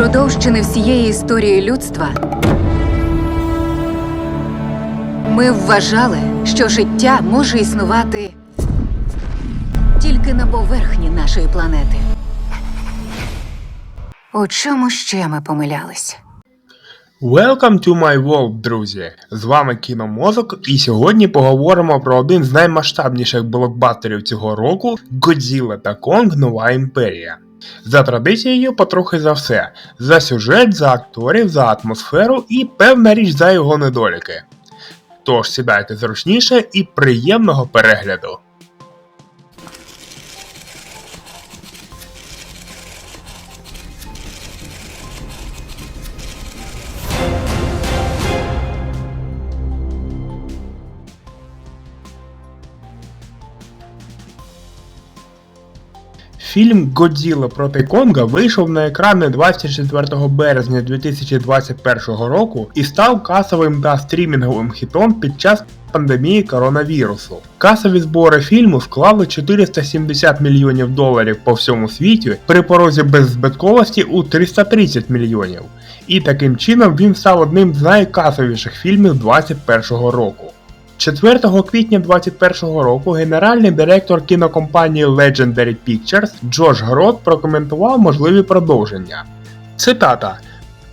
Упродовж чи не всієї історії людства ми вважали, що життя може існувати тільки на поверхні нашої планети. У чому ще ми помилялися? Welcome to my world, друзі! З вами Кіномозок, і сьогодні поговоримо про один з наймасштабніших блокбастерів цього року Годзілла та Конг Нова Імперія. За традицією, потрохи за все: за сюжет, за акторів, за атмосферу і певна річ за його недоліки. Тож сідайте зручніше і приємного перегляду! Фільм Годзілла проти Конга вийшов на екрани 24 березня 2021 року і став касовим та стрімінговим хітом під час пандемії коронавірусу. Касові збори фільму склали 470 мільйонів доларів по всьому світі при порозі беззбитковості у 330 мільйонів. І таким чином він став одним з найкасовіших фільмів 2021 року. 4 квітня 2021 року генеральний директор кінокомпанії Legendary Pictures Джош Грот прокоментував можливі продовження. Цитата.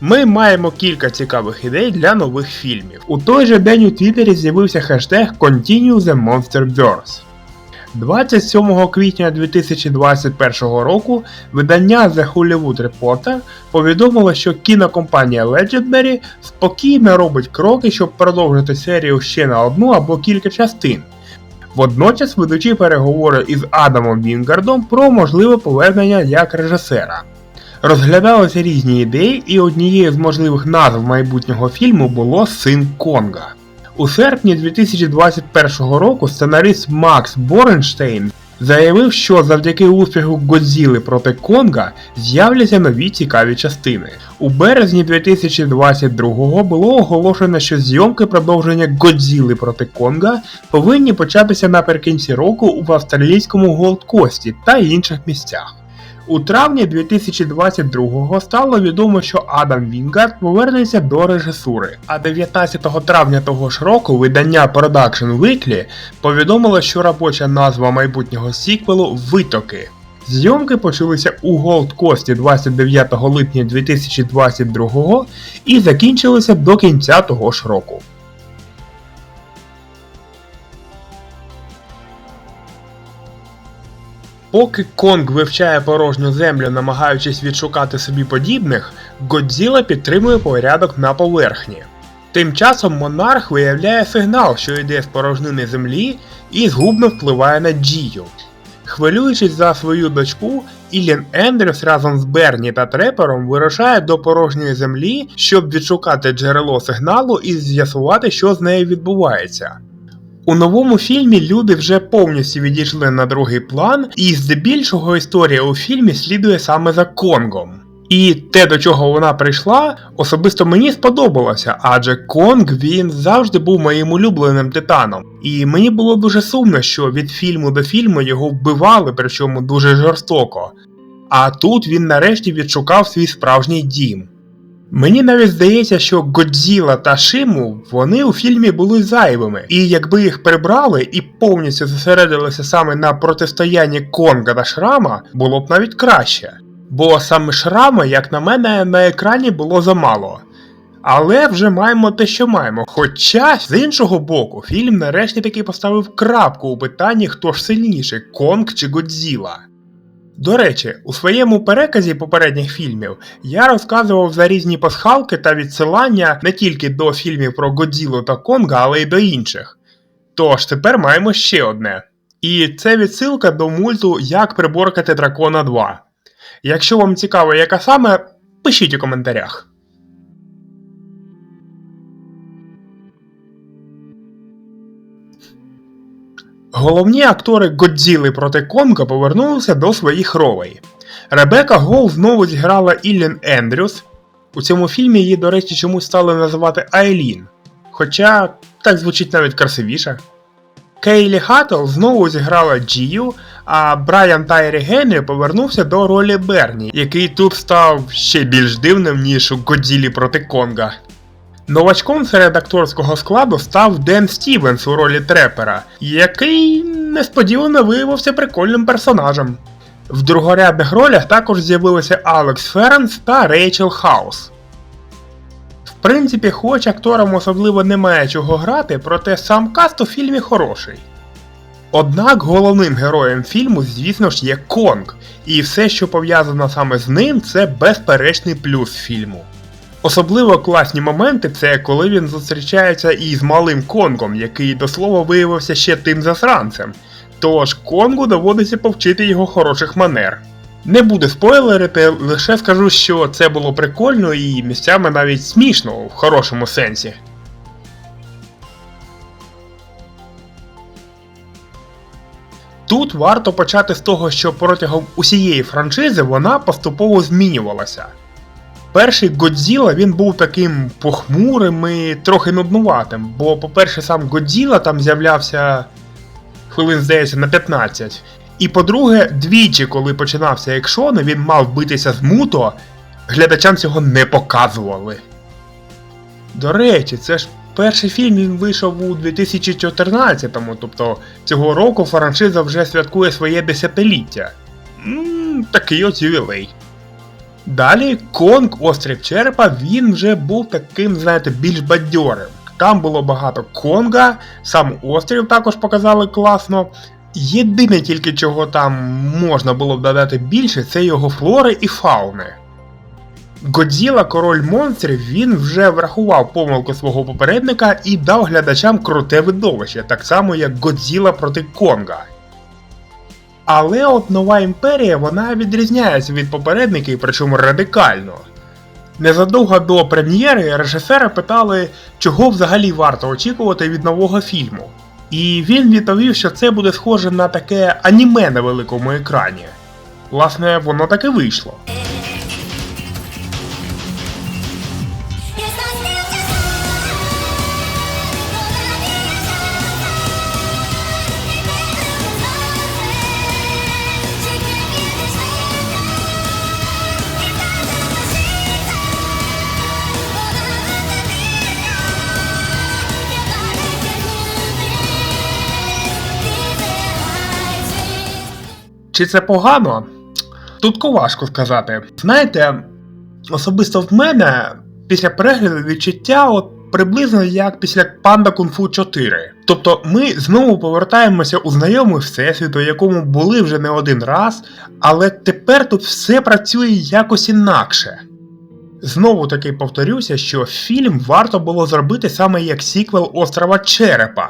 Ми маємо кілька цікавих ідей для нових фільмів. У той же день у Твіттері з'явився хештег Continue the Monsterverse. 27 квітня 2021 року видання The Hollywood Reporter повідомило, що кінокомпанія Legendary спокійно робить кроки, щоб продовжити серію ще на одну або кілька частин. Водночас ведучи переговори із Адамом Вінгардом про можливе повернення як режисера. Розглядалися різні ідеї, і однією з можливих назв майбутнього фільму було Син Конга. У серпні 2021 року сценарист Макс Боренштейн заявив, що завдяки успіху Годзіли проти Конга з'являться нові цікаві частини. У березні 2022 було оголошено, що зйомки продовження Годзіли проти Конга повинні початися наприкінці року в австралійському Голдкості та інших місцях. У травні 2022-го стало відомо, що Адам Вінгард повернеться до режисури. А 19 травня того ж року видання Production Weekly повідомило, що робоча назва майбутнього сіквелу Витоки. Зйомки почалися у Голд Кості 29 липня 2022 і закінчилися до кінця того ж року. Поки Конг вивчає порожню землю, намагаючись відшукати собі подібних, Годзіла підтримує порядок на поверхні. Тим часом монарх виявляє сигнал, що йде з порожнини землі, і згубно впливає на Джію. Хвилюючись за свою дочку, Ілін Ендрюс разом з Берні та Трепером вирушає до порожньої землі, щоб відшукати джерело сигналу і з'ясувати, що з нею відбувається. У новому фільмі люди вже повністю відійшли на другий план, і здебільшого історія у фільмі слідує саме за Конгом. І те, до чого вона прийшла, особисто мені сподобалося, адже Конг він завжди був моїм улюбленим титаном. І мені було дуже сумно, що від фільму до фільму його вбивали, причому дуже жорстоко. А тут він нарешті відшукав свій справжній дім. Мені навіть здається, що Годзіла та Шиму вони у фільмі були зайвими, і якби їх прибрали і повністю зосередилися саме на протистоянні Конга та Шрама, було б навіть краще. Бо саме Шрама, як на мене, на екрані було замало. Але вже маємо те, що маємо. Хоча, з іншого боку, фільм нарешті таки поставив крапку у питанні, хто ж сильніший Конг чи Годзіла. До речі, у своєму переказі попередніх фільмів я розказував за різні пасхалки та відсилання не тільки до фільмів про Годзілу та Конга, але й до інших. Тож тепер маємо ще одне. І це відсилка до мульту Як приборкати дракона 2. Якщо вам цікаво, яка саме, пишіть у коментарях. Головні актори Годзіли проти Конга повернулися до своїх ролей. Ребека Гол знову зіграла Іллін Ендрюс. У цьому фільмі її, до речі, чомусь стали називати Айлін. Хоча так звучить навіть красивіше. Кейлі Хаттл знову зіграла Джію, а Брайан Тайрі Генрі повернувся до ролі Берні, який тут став ще більш дивним, ніж у Годзілі проти Конга. Новачком серед акторського складу став Ден Стівенс у ролі трепера, який несподівано виявився прикольним персонажем. В другорядних ролях також з'явилися Алекс Ференс та Рейчел Хаус. В принципі, хоч акторам особливо немає чого грати, проте сам каст у фільмі хороший. Однак головним героєм фільму, звісно ж, є Конг, і все, що пов'язано саме з ним, це безперечний плюс фільму. Особливо класні моменти це коли він зустрічається із малим Конгом, який до слова виявився ще тим засранцем. Тож Конгу доводиться повчити його хороших манер. Не буду спойлерити, лише скажу, що це було прикольно і місцями навіть смішно в хорошому сенсі. Тут варто почати з того, що протягом усієї франшизи вона поступово змінювалася. Перший Годзіла він був таким похмурим і трохи нуднуватим, бо, по-перше, сам Годзіла там з'являвся хвилин, здається, на 15. І по-друге, двічі, коли починався екшон, він мав битися з Муто, глядачам цього не показували. До речі, це ж перший фільм він вийшов у 2014-му, тобто цього року франшиза вже святкує своє десятиліття. М, такий от ювілей. Далі Конг Острів Черепа він вже був таким, знаєте, більш бадьорим. Там було багато Конга, сам острів також показали класно. Єдине тільки чого там можна було б додати більше, це його флори і фауни. Годзіла, король монстрів, він вже врахував помилку свого попередника і дав глядачам круте видовище, так само як Годзіла проти Конга. Але от нова імперія вона відрізняється від попередників, причому радикально. Незадовго до прем'єри режисера питали, чого взагалі варто очікувати від нового фільму. І він відповів, що це буде схоже на таке аніме на великому екрані. Власне, воно так і вийшло. Чи це погано? Тут важко сказати. Знаєте, особисто в мене після перегляду відчуття от приблизно як після Панда Кунг-Фу 4. Тобто ми знову повертаємося у знайомий всесвіт, у якому були вже не один раз, але тепер тут все працює якось інакше. Знову таки повторюся, що фільм варто було зробити саме як сіквел Острова Черепа,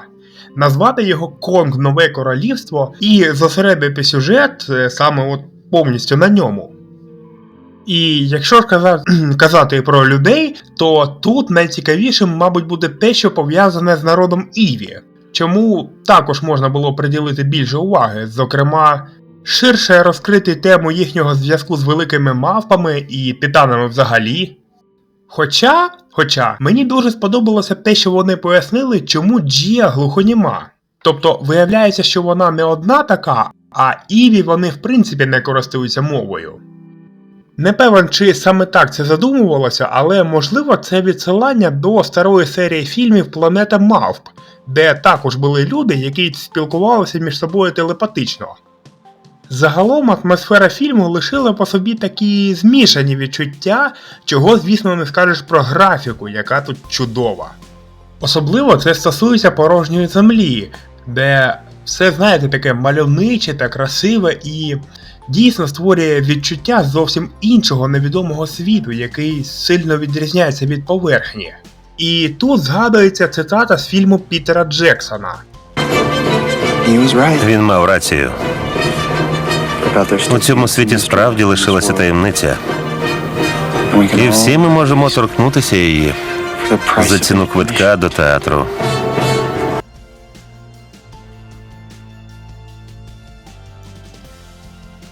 назвати його Конг Нове Королівство і зосередити сюжет е, саме от повністю на ньому. І якщо казати, казати про людей, то тут найцікавішим, мабуть, буде те, що пов'язане з народом Іві, чому також можна було приділити більше уваги, зокрема, ширше розкрити тему їхнього зв'язку з великими мавпами і титанами взагалі. Хоча, хоча мені дуже сподобалося те, що вони пояснили, чому Джія глухоніма. Тобто виявляється, що вона не одна така, а Іві вони в принципі не користуються мовою. Не певен, чи саме так це задумувалося, але можливо це відсилання до старої серії фільмів Планета Мавп, де також були люди, які спілкувалися між собою телепатично. Загалом атмосфера фільму лишила по собі такі змішані відчуття, чого, звісно, не скажеш про графіку, яка тут чудова. Особливо це стосується порожньої землі, де все, знаєте, таке мальовниче та красиве і дійсно створює відчуття зовсім іншого невідомого світу, який сильно відрізняється від поверхні. І тут згадується цитата з фільму Пітера Джексона. He was right Він мав рацію. У цьому світі справді лишилася таємниця, і всі ми можемо торкнутися її за ціну квитка до театру.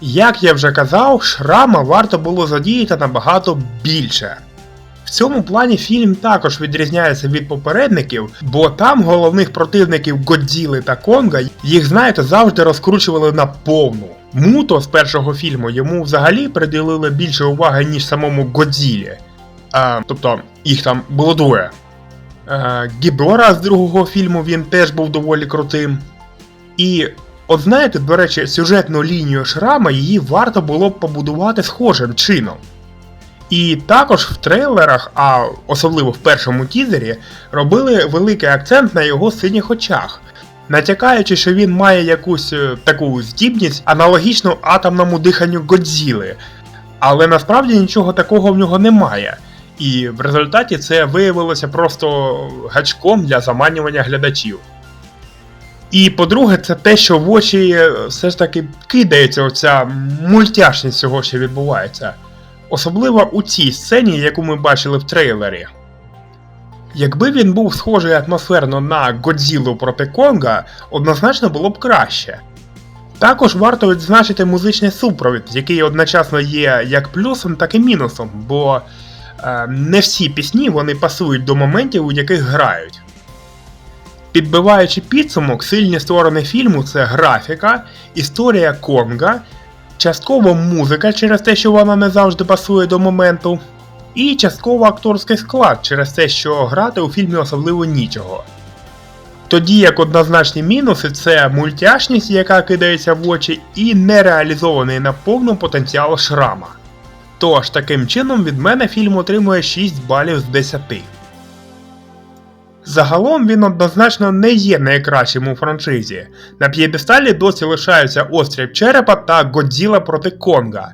Як я вже казав, шрама варто було задіяти набагато більше. В цьому плані фільм також відрізняється від попередників, бо там головних противників Годзіли та Конга їх, знаєте, завжди розкручували на повну. Муто з першого фільму йому взагалі приділили більше уваги, ніж самому Годзілі. А, тобто їх там було двоє. А, Гібора з другого фільму він теж був доволі крутим. І от знаєте, до речі, сюжетну лінію Шрама її варто було б побудувати схожим чином. І також в трейлерах, а особливо в першому тізері, робили великий акцент на його синіх очах, натякаючи, що він має якусь е, таку здібність аналогічну атомному диханню Годзіли. Але насправді нічого такого в нього немає. І в результаті це виявилося просто гачком для заманювання глядачів. І по-друге, це те, що в очі е, все ж таки кидається оця мультяшність цього, що відбувається. Особливо у цій сцені, яку ми бачили в трейлері. Якби він був схожий атмосферно на Годзілу проти Конга, однозначно було б краще. Також варто відзначити музичний супровід, який одночасно є як плюсом, так і мінусом, бо е, не всі пісні вони пасують до моментів, у яких грають. Підбиваючи підсумок, сильні сторони фільму це графіка, історія Конга, частково музика через те, що вона не завжди пасує до моменту, і частково акторський склад через те, що грати у фільмі особливо нічого. Тоді як однозначні мінуси це мультяшність, яка кидається в очі, і нереалізований на повну потенціал шрама. Тож таким чином від мене фільм отримує 6 балів з 10. Загалом він однозначно не є найкращим у франшизі. На п'єдесталі досі лишаються Острів Черепа та Годзіла проти Конга.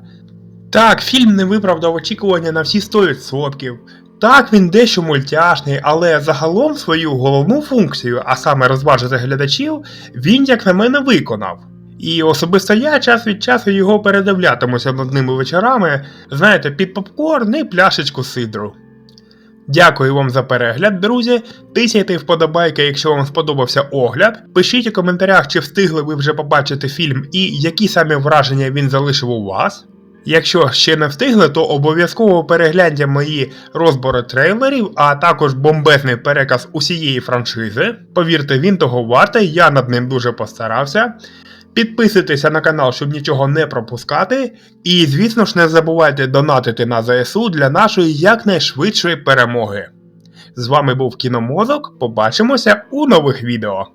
Так, фільм не виправдав очікування на всі 100%. Так, він дещо мультяшний, але загалом свою головну функцію, а саме розважити глядачів, він, як на мене, виконав. І особисто я час від часу його передивлятимуся нудними вечорами, знаєте, під попкорн і пляшечку сидру. Дякую вам за перегляд, друзі. Тисяйте вподобайки, якщо вам сподобався огляд. Пишіть у коментарях, чи встигли ви вже побачити фільм і які саме враження він залишив у вас. Якщо ще не встигли, то обов'язково перегляньте мої розбори трейлерів, а також бомбезний переказ усієї франшизи. Повірте, він того вартий, я над ним дуже постарався. Підписуйтеся на канал, щоб нічого не пропускати. І, звісно ж, не забувайте донатити на ЗСУ для нашої якнайшвидшої перемоги. З вами був Кіномозок. Побачимося у нових відео.